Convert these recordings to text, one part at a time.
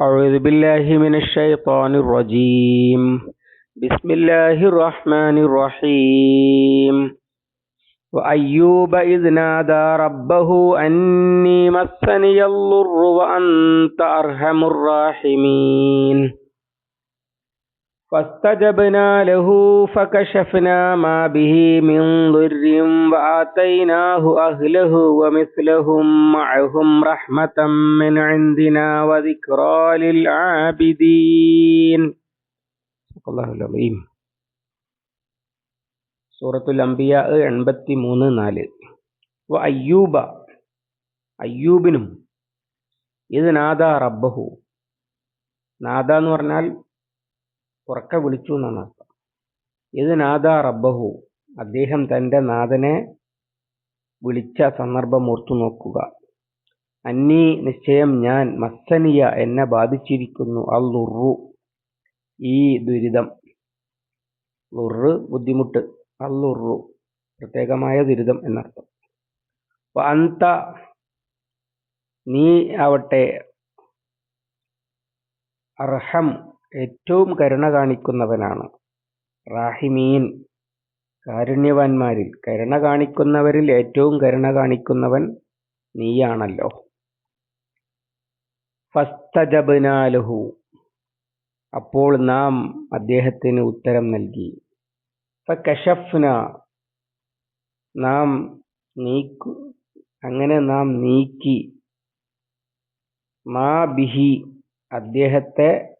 أعوذ بالله من الشيطان الرجيم. بسم الله الرحمن الرحيم. وأيوب إذ نادى ربه أني مسني الضر وأنت أرحم الراحمين. فاستجبنا له فكشفنا ما به من ضر وآتيناه أهله ومثلهم معهم رحمة من عندنا وذكرى للعابدين صدق الله العظيم സൂറത്തുൽ അംബിയ എൺപത്തി മൂന്ന് നാല് വ അയ്യൂബ അയ്യൂബിനും ഇത് നാദ റബ്ബഹു നാദ എന്ന് പറഞ്ഞാൽ ഉറക്കെ വിളിച്ചു എന്നാണ് അർത്ഥം. ഇത് നാദ റബ്ബഹു. അദ്ദേഹം തന്റെ നാഥനെ വിളിച്ച സന്ദർഭം ഓർത്തു നോക്കുക. അന്നീ നിശ്ചയം ഞാൻ മസ്സനിയ എന്നെ ബാധിച്ചിരിക്കുന്നു. അൽ ലുറു. ഈ ദുരിതം. ലുറ് ബുദ്ധിമുട്ട്. അൽ ലുറു. പ്രത്യേകമായ ദുരിതം എന്നർത്ഥം. അന്ത നീ ആവട്ടെ. അർഹം ഏറ്റവും കരുണ കാണിക്കുന്നവനാണ്. റാഹിമീൻ. കാരുണ്യവാന്മാരിൽ കരുണ കാണിക്കുന്നവരിൽ ഏറ്റവും കരുണ കാണിക്കുന്നവൻ നീയാണല്ലോ. ഫസ്തജബ്നാലുഹു. അപ്പോൾ നാം അദ്ദേഹത്തിന് ഉത്തരം നൽകി. ഫഷഫ്ന നാം നീക്കു അങ്ങനെ നാം നീക്കി. മാ ബിഹി. അദ്ദേഹത്തെ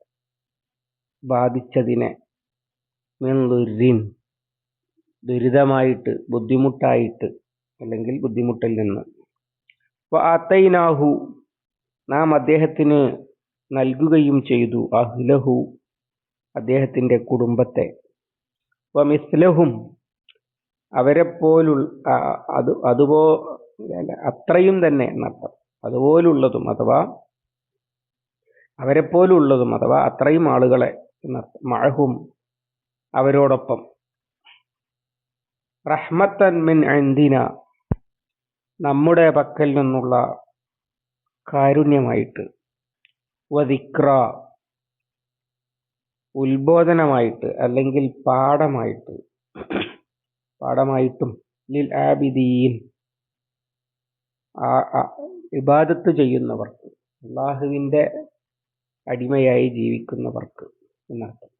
ബാധിച്ചതിനെ മിൻ ദുരിൻ ദുരിതമായിട്ട് ബുദ്ധിമുട്ടായിട്ട് അല്ലെങ്കിൽ ബുദ്ധിമുട്ടിൽ നിന്ന്. ഫഅതൈനാഹു നാം അദ്ദേഹത്തിന് നൽകുകയും ചെയ്തു. അഹ്ലഹു. അദ്ദേഹത്തിന്റെ കുടുംബത്തെ. മിസ്ലഹും. അവരെപ്പോലുള്ള അത് അതുപോ അത്രയും തന്നെ എന്നർത്ഥം. അതുപോലുള്ളതും അഥവാ അവരെപ്പോലുള്ളതും അഥവാ അത്രയും ആളുകളെ എന്നർത്ഥം മഴഹും അവരോടൊപ്പം. റഹ്മത്തൻ മിൻ അന്തിന നമ്മുടെ പക്കൽ നിന്നുള്ള കാരുണ്യമായിട്ട് വദിക്ര ഉത്ബോധനമായിട്ട് അല്ലെങ്കിൽ പാഠമായിട്ട് പാഠമായിട്ടും ലിൽ ആബിദീൻ ഇബാദത്ത് ചെയ്യുന്നവർക്ക് അള്ളാഹുവിന്റെ അടിമയായി ജീവിക്കുന്നവർക്ക് എന്നർത്ഥം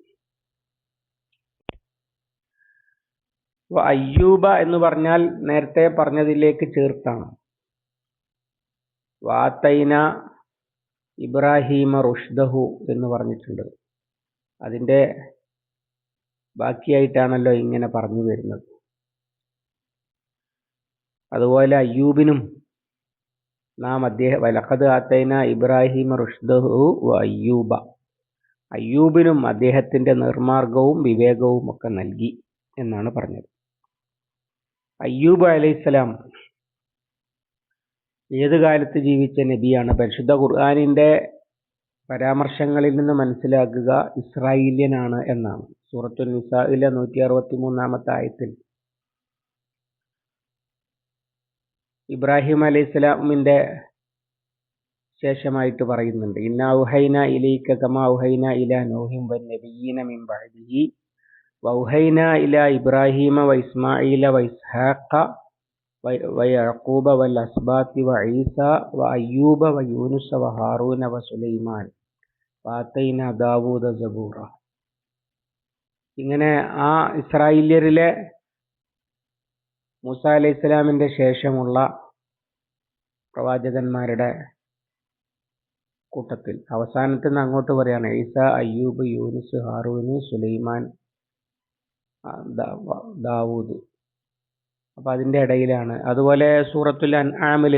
അയ്യൂബ എന്ന് പറഞ്ഞാൽ നേരത്തെ പറഞ്ഞതിലേക്ക് ചേർത്താണ്. വാത്തൈന ഇബ്രാഹീമ റുഷ്ദഹു എന്ന് പറഞ്ഞിട്ടുണ്ട്. അതിന്റെ ബാക്കിയായിട്ടാണല്ലോ ഇങ്ങനെ പറഞ്ഞു വരുന്നത്. അതുപോലെ അയ്യൂബിനും നാം അദ്ദേഹം വലഖദ് ആത്തൈന ഇബ്രാഹിമ റുഷ്ദഹു അയ്യൂബ. അയ്യൂബിനും അദ്ദേഹത്തിന്റെ നിർമാർഗവും വിവേകവും ഒക്കെ നൽകി എന്നാണ് പറഞ്ഞത്. അയ്യൂബ് അലൈഹിസ്സലാം ഏത് കാലത്ത് ജീവിച്ച നബിയാണ്? പരിശുദ്ധ ഖുർആാനിന്റെ പരാമർശങ്ങളിൽ നിന്ന് മനസ്സിലാക്കുക ഇസ്രായേലിയനാണ് എന്നാണ്. സൂറത്തുൽ നിസായിലെ നൂറ്റി അറുപത്തി മൂന്നാമത്തെ ആയത്തിൽ. ഇബ്രാഹിം അലൈഹി സ്വലാമിന്റെ ശേഷമായിട്ട് പറയുന്നുണ്ട്. ഇന്ന ഔഹൈന ഇലൈക കമാ ഔഹൈന ഇല നോഹിം വൻ നബിയീന മിൻ ബഅദിഹി. വൗഹൈന ഇല ഇബ്രാഹിമ വ ഇസ്മാഈല വ യഅഖൂബ വൽ അസ്ബാത്തി വ ഈസ വ അയ്യൂബ വ യൂനുസ വ ഹാറൂന വ സുലൈമാൻ. വാത്തൈന ദാവൂദ സബൂറ. ഇങ്ങനെ ആ ഇസ്രായേല്യരിലെ മൂസ അലൈഹി ഇസ്ലാമിന്റെ ശേഷമുള്ള പ്രവാചകന്മാരുടെ കൂട്ടത്തിൽ. അവസാനത്തിൽ നിന്ന് അങ്ങോട്ട് പറയാണ് ഈസ അയ്യൂബ് യൂനുസ് ഹാറൂന് സുലൈമാൻ ദാവൂദ്. അപ്പൊ അതിന്റെ ഇടയിലാണ്. അതുപോലെ സൂറത്തുൽ അൻആമിൽ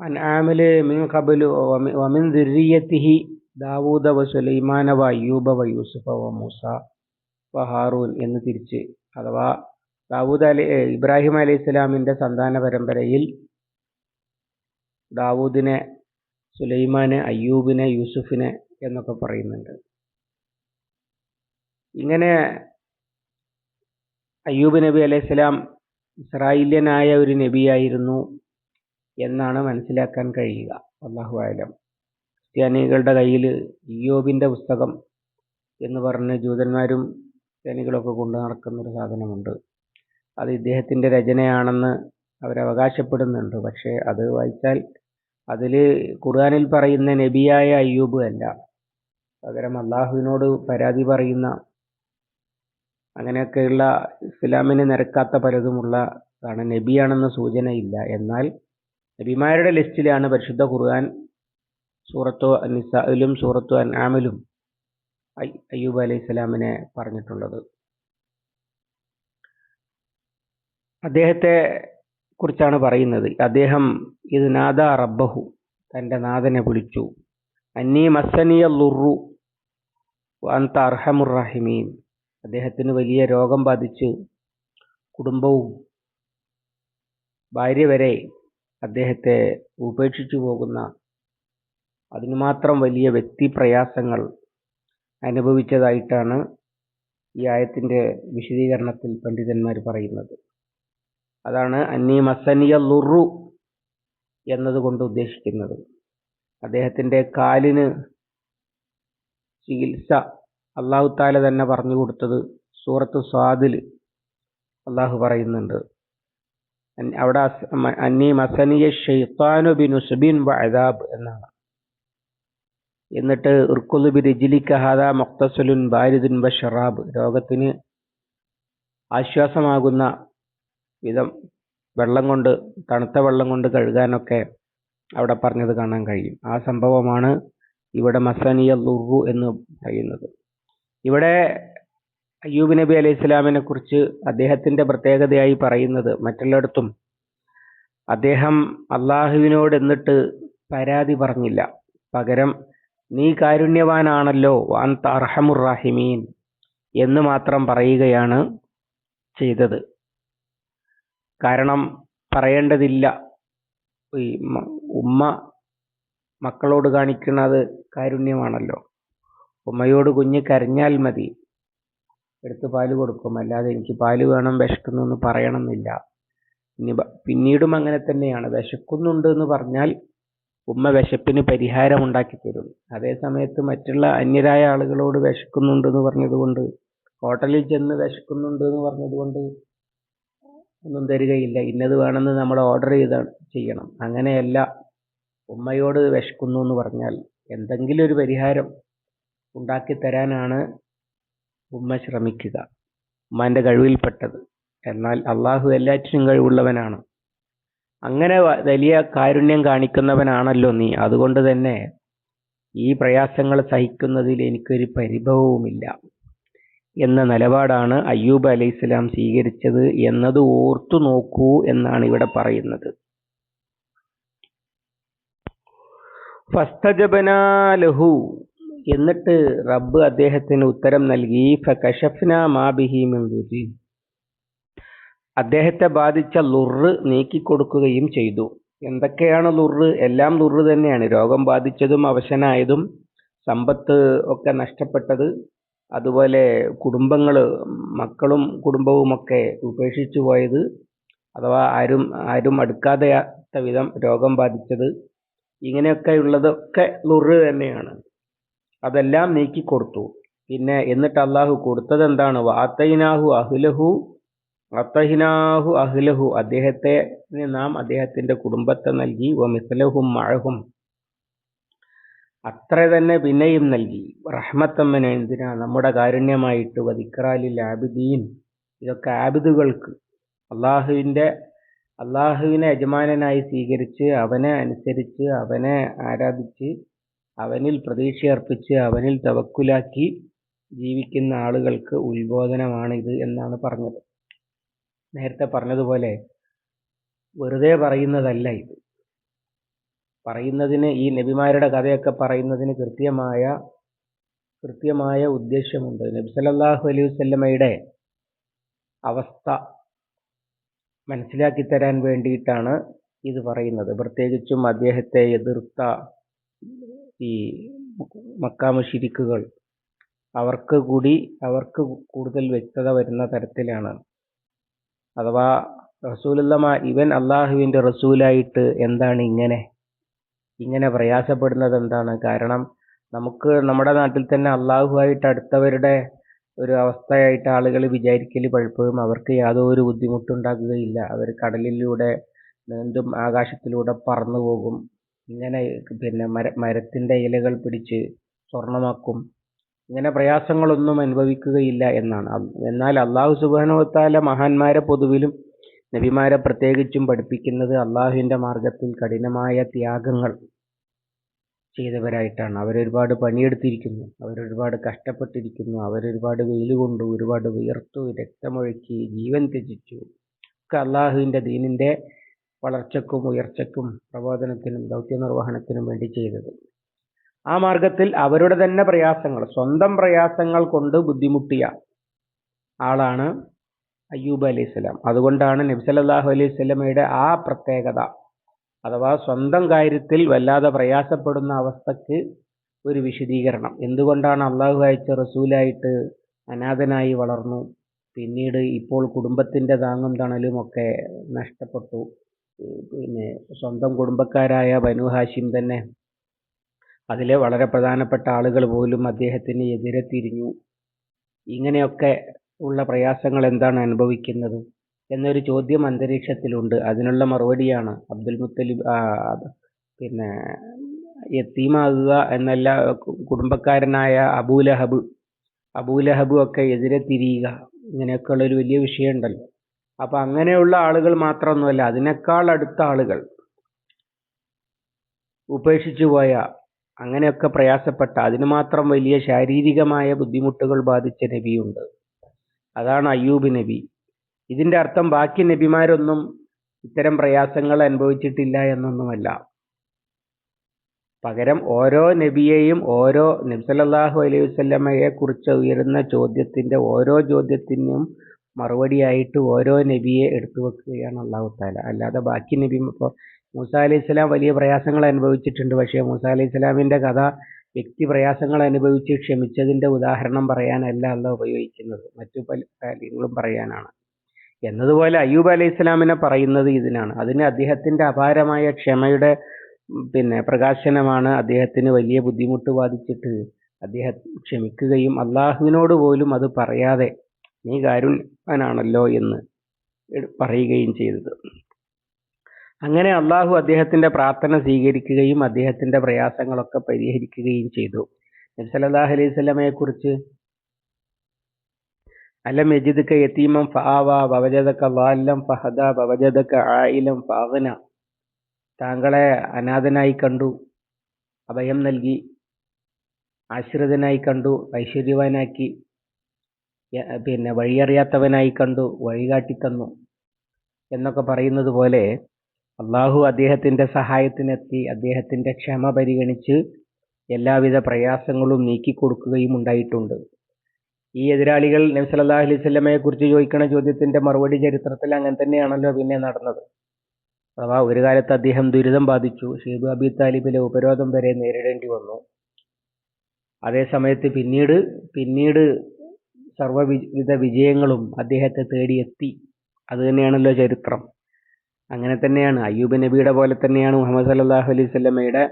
അൻആമിൽ മിൻ കബലു വമിൻ ദുർരിയത്തിഹി ദാവൂദ വ സുലൈമാന വ അയ്യൂബ വ യൂസുഫ വ മൂസ വ ഹാറൂൻ എന്ന് തിരിച്ച്. അഥവാ ദാവൂദ് അലി ഇബ്രാഹിം അലൈഹി ഇസ്ലാമിന്റെ സന്താന പരമ്പരയിൽ ദാവൂദിനെ സുലൈമാന് അയ്യൂബിനെ യൂസുഫിനെ എന്നൊക്കെ പറയുന്നുണ്ട്. ഇങ്ങനെ അയ്യൂബ് നബി അലൈഹിസ്സലാം ഇസ്രായേല്യനായ ഒരു നബിയായിരുന്നു എന്നാണ് മനസ്സിലാക്കാൻ കഴിയുക. അള്ളാഹു ആലം ക്രിസ്ത്യാനികളുടെ കയ്യിൽ ഇയ്യോബിന്റെ പുസ്തകം എന്ന് പറഞ്ഞ് ജൂതന്മാരും ക്രിസ്ത്യാനികളൊക്കെ കൊണ്ടു നടക്കുന്നൊരു സാധനമുണ്ട്. അത് ഇദ്ദേഹത്തിന്റെ രചനയാണെന്ന് അവരവകാശപ്പെടുന്നുണ്ട്. പക്ഷേ അത് വായിച്ചാൽ അതിൽ ഖുർആാനിൽ പറയുന്ന നബിയായ അയ്യൂബ് അല്ല. പകരം അള്ളാഹുവിനോട് പരാതി പറയുന്ന അങ്ങനെയൊക്കെയുള്ള ഇസ്ലാമിന് നിരക്കാത്ത പലതുമുള്ള ആണ് നബിയാണെന്ന സൂചനയില്ല എന്നാൽ നബിമാരുടെ ലിസ്റ്റിലാണ് പരിശുദ്ധ ഖുർആൻ സൂറത്തു നിസായിലും സൂറത്തു അൻആമിലും അയ്യൂബ് അലൈഹി സ്വലാമിനെ പറഞ്ഞിട്ടുള്ളത്. അദ്ദേഹത്തെ കുറിച്ചാണ് പറയുന്നത്. അദ്ദേഹം ഇത് നാദ റബ്ബഹു തന്റെ നാഥനെ വിളിച്ചു. അന്നീ മസനിയ ലുറു അന്ത അർഹമുറഹിമീൻ അദ്ദേഹത്തിന് വലിയ രോഗം ബാധിച്ച് കുടുംബവും ഭാര്യ വരെ അദ്ദേഹത്തെ ഉപേക്ഷിച്ചു പോകുന്ന അതിന് മാത്രം വലിയ വ്യക്തി പ്രയാസങ്ങൾ അനുഭവിച്ചതായിട്ടാണ് ഈ ആയത്തിന്റെ വിശദീകരണത്തിൽ പണ്ഡിതന്മാർ പറയുന്നത്. അതാണ് അന്നീ മസനിയ ലുറു എന്നതുകൊണ്ട് ഉദ്ദേശിക്കുന്നത്. അദ്ദേഹത്തിന്റെ കാലിന് ചികിത്സ അള്ളാഹു താല തന്നെ പറഞ്ഞു കൊടുത്തത് സൂറത്ത് സ്വാദിൽ അള്ളാഹു പറയുന്നുണ്ട്. അവിടെ അന്നീ മസനിയ ഷെയ്ത്താനു ഉസ്ബിൻ വഅദാബ് എന്നാണ്. എന്നിട്ട് ഉർക്കുലു ബി രജിലിക്ക ഹാദ മൊക്തസുലുൻ ബാരിദുൻ ബഷറാബ് ഷറാബ്. രോഗത്തിന് ആശ്വാസമാകുന്ന വിധം വെള്ളം കൊണ്ട് തണുത്ത വെള്ളം കൊണ്ട് കഴുകാനൊക്കെ അവിടെ പറഞ്ഞത് കാണാൻ കഴിയും. ആ സംഭവമാണ് ഇവിടെ മസാനിയ ലുറു എന്ന് പറയുന്നത്. ഇവിടെ അയ്യൂബ് നബി അലൈഹി സ്വലാമിനെ കുറിച്ച് അദ്ദേഹത്തിന്റെ പ്രത്യേകതയായി പറയുന്നത് മറ്റുള്ളിടത്തും അദ്ദേഹം അള്ളാഹുവിനോട് എന്നിട്ട് പരാതി പറഞ്ഞില്ല. പകരം നീ കാരുണ്യവാനാണല്ലോ അർഹമുറാഹിമീൻ എന്ന് മാത്രം പറയുകയാണ് ചെയ്തത്. കാരണം പറയേണ്ടതില്ല. ഈ ഉമ്മ മക്കളോട് കാണിക്കുന്നത് കാരുണ്യമാണല്ലോ. ഉമ്മയോട് കുഞ്ഞ് കരഞ്ഞാൽ മതി. എടുത്ത് പാൽ കൊടുക്കും. അല്ലാതെ എനിക്ക് പാൽ വേണം വിശക്കുന്നു എന്ന് പറയണമെന്നില്ല. ഇനി പിന്നീടും അങ്ങനെ തന്നെയാണ്. വിശക്കുന്നുണ്ട് എന്ന് പറഞ്ഞാൽ ഉമ്മ വിശപ്പിന് പരിഹാരം ഉണ്ടാക്കി തരും. അതേ സമയത്ത് മറ്റുള്ള അന്യരായ ആളുകളോട് വിശക്കുന്നുണ്ട് എന്ന് പറഞ്ഞതുകൊണ്ട് ഹോട്ടലിൽ ചെന്ന് വിശക്കുന്നുണ്ട് എന്ന് പറഞ്ഞതുകൊണ്ട് ഒന്നും തരികയില്ല. ഇന്നത് വേണമെന്ന് നമ്മൾ ഓർഡർ ചെയ്ത ചെയ്യണം. അങ്ങനെയല്ല. ഉമ്മയോട് വിശക്കുന്നു എന്ന് പറഞ്ഞാൽ എന്തെങ്കിലും ഒരു പരിഹാരം ഉണ്ടാക്കി തരാനാണ് ഉമ്മ ശ്രമിക്കുക. ഉമ്മാന്റെ കഴിവിൽപ്പെട്ടത്. എന്നാൽ അള്ളാഹു എല്ലാറ്റിനും കഴിവുള്ളവനാണ്. അങ്ങനെ വലിയ കാരുണ്യം കാണിക്കുന്നവനാണല്ലോ നീ. അതുകൊണ്ട് തന്നെ ഈ പ്രയാസങ്ങൾ സഹിക്കുന്നതിൽ എനിക്കൊരു പരിഭവവുമില്ല. എന്ന നിലപാടാണ് അയ്യൂബ് അലൈഹിസ്സലാം സ്വീകരിച്ചത് എന്നത് ഓർത്തു നോക്കൂ എന്നാണ് ഇവിടെ പറയുന്നത്. ഫസ്തജബനാലഹു എന്നിട്ട് റബ്ബ് അദ്ദേഹത്തിന് ഉത്തരം നൽകി അദ്ദേഹത്തെ ബാധിച്ച ലുറ് നീക്കിക്കൊടുക്കുകയും ചെയ്തു. എന്തൊക്കെയാണ് ലുറ് എല്ലാം ലുറ് തന്നെയാണ്. രോഗം ബാധിച്ചതും അവശനായതും സമ്പത്ത് ഒക്കെ നഷ്ടപ്പെട്ടത് അതുപോലെ കുടുംബങ്ങൾ മക്കളും കുടുംബവുമൊക്കെ ഉപേക്ഷിച്ചു പോയത് അഥവാ ആരും ആരും അടുക്കാതെയാത്ത വിധം രോഗം ബാധിച്ചത്. ഇങ്ങനെയൊക്കെയുള്ളതൊക്കെ ലുറ് തന്നെയാണ്. അതെല്ലാം നീക്കി നീക്കിക്കൊടുത്തു പിന്നെ എന്നിട്ട് അള്ളാഹു കൊടുത്തത് എന്താണ് വാത്തൈനാഹു അഹുലഹു അത്തഹിനാഹു അഹുലഹു. അദ്ദേഹത്തെ നാം അദ്ദേഹത്തിന്റെ കുടുംബത്തെ നൽകി. വ മിസ്ലഹും മഴഹും. അത്ര തന്നെ പിന്നെയും നൽകി. റഹ്മത്തമ്മന് എന്തിനാ നമ്മുടെ കാരുണ്യമായിട്ട് വദിക്രാലിൽ ആബിദീൻ? ഇതൊക്കെ ആബിദുകൾക്ക്. അള്ളാഹുവിന്റെ അള്ളാഹുവിനെ യജമാനനായി സ്വീകരിച്ച് അവനെ അനുസരിച്ച് അവനെ ആരാധിച്ച് അവനിൽ പ്രതീക്ഷയർപ്പിച്ച് അവനിൽ തവക്കുലാക്കി ജീവിക്കുന്ന ആളുകൾക്ക് ഉത്ബോധനമാണ് ഇത് എന്നാണ് പറഞ്ഞത്. നേരത്തെ പറഞ്ഞതുപോലെ വെറുതെ പറയുന്നതല്ല ഇത്. പറയുന്നതിന് ഈ നബിമാരുടെ കഥയൊക്കെ പറയുന്നതിന് കൃത്യമായ കൃത്യമായ ഉദ്ദേശ്യമുണ്ട്. നബി സല്ലല്ലാഹു അലൈഹി വസല്ലമയുടെ അവസ്ഥ മനസ്സിലാക്കി തരാൻ വേണ്ടിയിട്ടാണ് ഇത് പറയുന്നത്. പ്രത്യേകിച്ചും അദ്ദേഹത്തെ എതിർത്ത ഈ മക്കാമുഷിരിക്കുകൾ അവർക്ക് കൂടി അവർക്ക് കൂടുതൽ വ്യക്തത വരുന്ന തരത്തിലാണ്. അഥവാ റസൂലുള്ളമ ഇവൻ അള്ളാഹുവിന്റെ റസൂലായിട്ട് എന്താണ് ഇങ്ങനെ ഇങ്ങനെ പ്രയാസപ്പെടുന്നത് എന്താണ്? കാരണം നമുക്ക് നമ്മുടെ നാട്ടിൽ തന്നെ അള്ളാഹുവായിട്ട് അടുത്തവരുടെ ഒരു അവസ്ഥയായിട്ട് ആളുകൾ വിചാരിക്കൽ പലപ്പോഴും അവർക്ക് യാതൊരു ബുദ്ധിമുട്ടുണ്ടാകുകയില്ല അവർ കടലിലൂടെ നീന്തും ആകാശത്തിലൂടെ പറന്നു പോകും. ഇങ്ങനെ പിന്നെ മര മരത്തിന്റെ ഇലകൾ പിടിച്ച് സ്വർണമാക്കും ഇങ്ങനെ പ്രയാസങ്ങളൊന്നും അനുഭവിക്കുകയില്ല എന്നാണ്. എന്നാൽ അള്ളാഹു സുബാനുവത്താല മഹാന്മാരെ പൊതുവിലും നബിമാരെ പ്രത്യേകിച്ചും പഠിപ്പിക്കുന്നത് അള്ളാഹുവിന്റെ മാർഗത്തിൽ കഠിനമായ ത്യാഗങ്ങൾ ചെയ്തവരായിട്ടാണ്. അവരൊരുപാട് പണിയെടുത്തിരിക്കുന്നു. അവരൊരുപാട് കഷ്ടപ്പെട്ടിരിക്കുന്നു. അവരൊരുപാട് വെയിൽ കൊണ്ടു ഒരുപാട് വിയർത്തു രക്തമൊഴുക്കി ജീവൻ ത്യജിച്ചു. ഒക്കെ അള്ളാഹുവിന്റെ ദീനിന്റെ വളർച്ചക്കും ഉയർച്ചക്കും പ്രബോധനത്തിനും ദൗത്യനിർവഹണത്തിനും വേണ്ടി ചെയ്തത്. ആ മാർഗത്തിൽ അവരുടെ തന്നെ പ്രയാസങ്ങൾ സ്വന്തം പ്രയാസങ്ങൾ കൊണ്ട് ബുദ്ധിമുട്ടിയ ആളാണ് അയ്യൂബ് അലൈഹി സ്വലാം. അതുകൊണ്ടാണ് നബി സല്ലല്ലാഹു അലൈഹി സ്വലമയുടെ ആ പ്രത്യേകത. അഥവാ സ്വന്തം കാര്യത്തിൽ വല്ലാതെ പ്രയാസപ്പെടുന്ന അവസ്ഥക്ക് ഒരു വിശദീകരണം. എന്തുകൊണ്ടാണ് അള്ളാഹു അയച്ച റസൂലായിട്ട് അനാഥനായി വളർന്നു? പിന്നീട് ഇപ്പോൾ കുടുംബത്തിന്റെ താങ്ങും തണലും ഒക്കെ നഷ്ടപ്പെട്ടു. പിന്നെ സ്വന്തം കുടുംബക്കാരായ ബനു ഹാഷിം തന്നെ അതിലെ വളരെ പ്രധാനപ്പെട്ട ആളുകൾ പോലും അദ്ദേഹത്തിന് എതിരെ തിരിഞ്ഞു. ഇങ്ങനെയൊക്കെ ഉള്ള പ്രയാസങ്ങൾ എന്താണ് അനുഭവിക്കുന്നത് എന്നൊരു ചോദ്യം അന്തരീക്ഷത്തിലുണ്ട്. അതിനുള്ള മറുപടിയാണ് അബ്ദുൽ മുത്തലിബ് പിന്നെ യത്തീമാകുക എന്നല്ല കുടുംബക്കാരനായ അബൂലഹബ് അബൂലഹബ് ഒക്കെ എതിരെ തിരിയുക ഇങ്ങനെയൊക്കെയുള്ള ഒരു വലിയ വിഷയമുണ്ടല്ലോ. അപ്പൊ അങ്ങനെയുള്ള ആളുകൾ മാത്രമൊന്നുമല്ല അതിനേക്കാൾ അടുത്ത ആളുകൾ ഉപേക്ഷിച്ചു പോയ അങ്ങനെയൊക്കെ പ്രയാസപ്പെട്ട അതിന് മാത്രം വലിയ ശാരീരികമായ ബുദ്ധിമുട്ടുകൾ ബാധിച്ച നബിയുണ്ട്. അതാണ് അയ്യൂബ് നബി. ഇതിന്റെ അർത്ഥം ബാക്കി നബിമാരൊന്നും ഇത്തരം പ്രയാസങ്ങൾ അനുഭവിച്ചിട്ടില്ല എന്നൊന്നുമല്ല. പകരം ഓരോ നബിയെയും ഓരോ നബ്സലല്ലാഹു അലൈഹി വസല്ലമയെ കുറിച്ച് ഉയരുന്ന ചോദ്യത്തിന്റെ ഓരോ ചോദ്യത്തിനും മറുപടിയായിട്ട് ഓരോ നബിയെ എടുത്തു വെക്കുകയാണ് അള്ളാഹു താല അല്ലാതെ ബാക്കി നബി ഇപ്പോൾ മൂസ അലൈഹി സ്വലാം വലിയ പ്രയാസങ്ങൾ അനുഭവിച്ചിട്ടുണ്ട്. പക്ഷേ മൂസ അലൈഹി സ്വലാമിന്റെ കഥ വ്യക്തി പ്രയാസങ്ങൾ അനുഭവിച്ച് ക്ഷമിച്ചതിന്റെ ഉദാഹരണം പറയാനല്ല അല്ല ഉപയോഗിക്കുന്നത്. മറ്റു പല കാര്യങ്ങളും പറയാനാണ്. എന്നതുപോലെ അയ്യൂബ് അലൈഹി സ്വലാമിനെ പറയുന്നത് ഇതിനാണ്. അതിന് അദ്ദേഹത്തിന്റെ അപാരമായ ക്ഷമയുടെ പിന്നെ പ്രകാശനമാണ് അദ്ദേഹത്തിന് വലിയ ബുദ്ധിമുട്ട് ബാധിച്ചിട്ട് അദ്ദേഹം ക്ഷമിക്കുകയും അള്ളാഹുവിനോട് പോലും അത് പറയാതെ നീ കാരുണ്യവാനാണല്ലോ എന്ന് പറയുകയും ചെയ്തത്. അങ്ങനെ അള്ളാഹു അദ്ദേഹത്തിന്റെ പ്രാർത്ഥന സ്വീകരിക്കുകയും അദ്ദേഹത്തിന്റെ പ്രയാസങ്ങളൊക്കെ പരിഹരിക്കുകയും ചെയ്തു. നബി അലൈഹി വസല്ലമയെ കുറിച്ച് അലം യജിദ്ക യതീമം ഫാവ വവജദക ളാല്ലം ഫഹദ വവജദക ആയിലം ഫാവന താങ്കളെ അനാഥനായി കണ്ടു അഭയം നൽകി ആശ്രിതനായി കണ്ടു ഐശ്വര്യവാനാക്കി പിന്നെ വഴിയറിയാത്തവനായി കണ്ടു വഴികാട്ടി തന്നു എന്നൊക്കെ പറയുന്നത് പോലെ അള്ളാഹു അദ്ദേഹത്തിന്റെ സഹായത്തിനെത്തി അദ്ദേഹത്തിന്റെ ക്ഷമ പരിഗണിച്ച് എല്ലാവിധ പ്രയാസങ്ങളും നീക്കിക്കൊടുക്കുകയും ഉണ്ടായിട്ടുണ്ട്. ഈ എതിരാളികൾ നബി സല്ലല്ലാഹു അലൈഹി വസല്ലമയെ കുറിച്ച് ചോദിക്കുന്ന ചോദ്യത്തിന്റെ മറുപടി ചരിത്രത്തിൽ അങ്ങനെ തന്നെയാണല്ലോ പിന്നെ നടന്നത്. അഥവാ ഒരു കാലത്ത് അദ്ദേഹം ദുരിതം ബാധിച്ചു ഷെയ്ബ് അബി താലിബിലെ ഉപരോധം വരെ നേരിടേണ്ടി വന്നു. അതേ സമയത്ത് പിന്നീട് പിന്നീട് സർവവിധ വിജയങ്ങളും അദ്ദേഹത്തെ തേടിയെത്തി. അത് തന്നെയാണല്ലോ ചരിത്രം. അങ്ങനെ തന്നെയാണ്. അയ്യൂബ് നബിയുടെ പോലെ തന്നെയാണ് മുഹമ്മദ് സല്ലല്ലാഹു അലൈഹി വസല്ലമയുടെ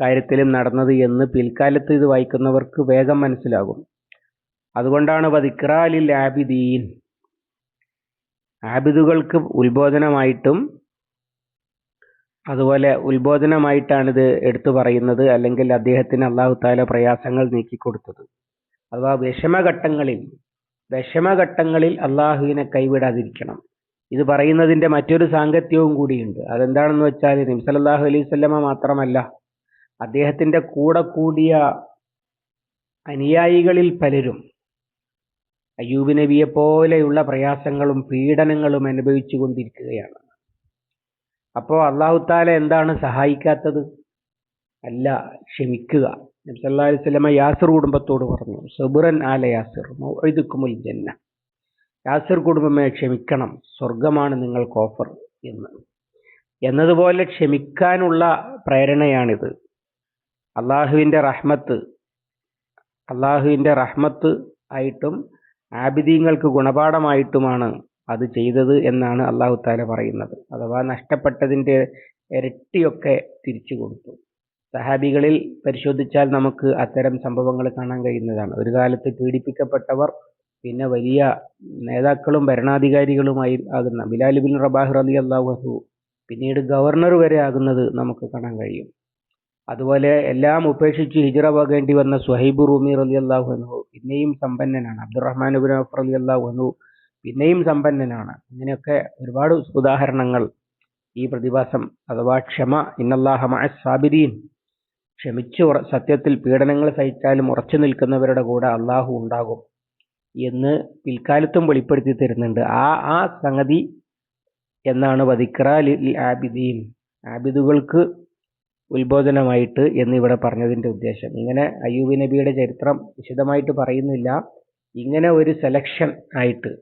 കാര്യത്തിലും നടന്നത് എന്ന് പിൽക്കാലത്ത് ഇത് വായിക്കുന്നവർക്ക് വേഗം മനസ്സിലാകും. അതുകൊണ്ടാണ് വദിക്റാലിൽ ആബിദീൻ. ആബിദുകൾക്ക് ഉത്ബോധനമായിട്ടും അതുപോലെ ഉത്ബോധനമായിട്ടാണ് ഇത് എടുത്തു പറയുന്നത്. അല്ലെങ്കിൽ അദ്ദേഹത്തിന് അള്ളാഹു താല പ്രയാസങ്ങൾ നീക്കിക്കൊടുത്തത്. അഥവാ വിഷമഘട്ടങ്ങളിൽ വിഷമഘട്ടങ്ങളിൽ അള്ളാഹുവിനെ കൈവിടാതിരിക്കണം. ഇത് പറയുന്നതിന്റെ മറ്റൊരു സാങ്കത്യവും കൂടിയുണ്ട്. അതെന്താണെന്ന് വെച്ചാൽ നബി സല്ലല്ലാഹു അലൈഹി വസല്ലമ മാത്രമല്ല അദ്ദേഹത്തിന്റെ കൂടെ കൂടിയ അനുയായികളിൽ പലരും അയ്യൂബ് നബിയെ പോലെയുള്ള പ്രയാസങ്ങളും പീഡനങ്ങളും അനുഭവിച്ചു കൊണ്ടിരിക്കുകയാണ്. അപ്പോൾ അള്ളാഹു താല എന്താണ് സഹായിക്കാത്തത്? അല്ല ക്ഷമിക്കുക. നബി സല്ലല്ലാഹു അലൈഹി വസല്ലമ യാസിർ കുടുംബത്തോട് പറഞ്ഞു സബുറൻ ആല യാസിർ മൗഇദുക്കുമുൽ ജന്ന യാസിർ കുടുംബമേ ക്ഷമിക്കണം. സ്വർഗമാണ് നിങ്ങൾക്ക് ഓഫർ എന്ന്. എന്നതുപോലെ ക്ഷമിക്കാനുള്ള പ്രേരണയാണിത്. അള്ളാഹുവിന്റെ റഹ്മത്ത് അള്ളാഹുവിന്റെ റഹ്മത്ത് ആയിട്ടും ആബിദീങ്ങൾക്ക് ഗുണപാഠമായിട്ടുമാണ് അത് ചെയ്തത് എന്നാണ് അള്ളാഹു താല പറയുന്നത്. അഥവാ നഷ്ടപ്പെട്ടതിന്റെ ഇരട്ടിയൊക്കെ തിരിച്ചു കൊടുത്തു. സഹാബികളിൽ പരിശോധിച്ചാൽ നമുക്ക് അത്തരം സംഭവങ്ങൾ കാണാൻ കഴിയുന്നതാണ്. ഒരു കാലത്ത് പീഡിപ്പിക്കപ്പെട്ടവർ പിന്നെ വലിയ നേതാക്കളും ഭരണാധികാരികളുമായി ആകുന്ന ബിലാൽ ഇബ്നു റബാഹ് റളിയല്ലാഹു അള്ളാഹു പിന്നീട് ഗവർണർ വരെ ആകുന്നത് നമുക്ക് കാണാൻ കഴിയും. അതുപോലെ എല്ലാം ഉപേക്ഷിച്ച് ഹിജറ പോകേണ്ടി വന്ന സുഹൈബ് റൂമി റളിയല്ലാഹു അനു പിന്നെയും സമ്പന്നനാണ്. അബ്ദുറഹ്മാൻ ഇബ്നു ഔഫ് റളിയല്ലാഹു അനു പിന്നെയും സമ്പന്നനാണ്. ഇങ്ങനെയൊക്കെ ഒരുപാട് ഉദാഹരണങ്ങൾ ഈ പ്രതിഭാസം അഥവാ ക്ഷമ ഇന്നല്ലാഹ സാബിരീൻ. ക്ഷമിച്ച് സത്യത്തിൽ പീഡനങ്ങൾ സഹിച്ചാലും ഉറച്ചു നിൽക്കുന്നവരുടെ കൂടെ അള്ളാഹു ഉണ്ടാകും. എന്ന് പിൽക്കാലത്തും വെളിപ്പെടുത്തി തരുന്നുണ്ട്. ആ ആ സംഗതി എന്നാണ് വദിക്ര ആബിദീൻ. ആബിദുകൾക്ക് ഉത്ബോധനമായിട്ട് എന്നിവിടെ പറഞ്ഞതിന്റെ ഉദ്ദേശം. ഇങ്ങനെ അയ്യൂബ് നബിയുടെ ചരിത്രം വിശദമായിട്ട് പറയുന്നില്ല. ഇങ്ങനെ ഒരു സെലക്ഷൻ ആയിട്ട്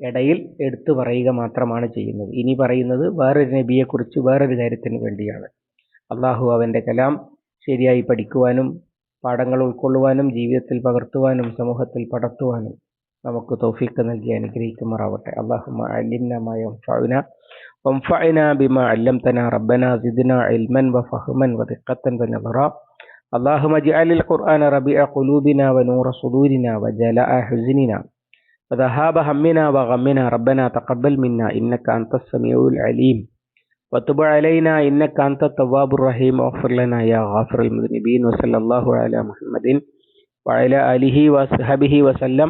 ഇടയിൽ എടുത്തു പറയുക മാത്രമാണ് ചെയ്യുന്നത്. ഇനി പറയുന്നത് വേറൊരു നബിയെക്കുറിച്ച് വേറൊരു കാര്യത്തിന് വേണ്ടിയാണ്. അള്ളാഹു അവന്റെ കലാം ശരിയായി പഠിക്കുവാനും പാഠങ്ങൾ ഉൾക്കൊള്ളുവാനും ജീവിതത്തിൽ പകർത്തുവാനും സമൂഹത്തിൽ പടർത്തുവാനും നമുക്ക് തൗഫീഖ് നൽകി അനുഗ്രഹിക്കുമാറാവട്ടെ അള്ളാഹുമ്മ അലിംന മാ യൻഫഉന وانفعنا بما علمتنا ربنا زدنا علما وفهما ودقة ونظرا اللهم اجعل القرآن ربيع قلوبنا ونور صدورنا وجلاء حزننا وذهاب همنا وغمنا ربنا تقبل منا إنك أنت السميع العليم وتب علينا إنك أنت التواب الرحيم واغفر لنا يا غافر المذنبين وصلى الله على محمد وعلى آله وصحبه وسلم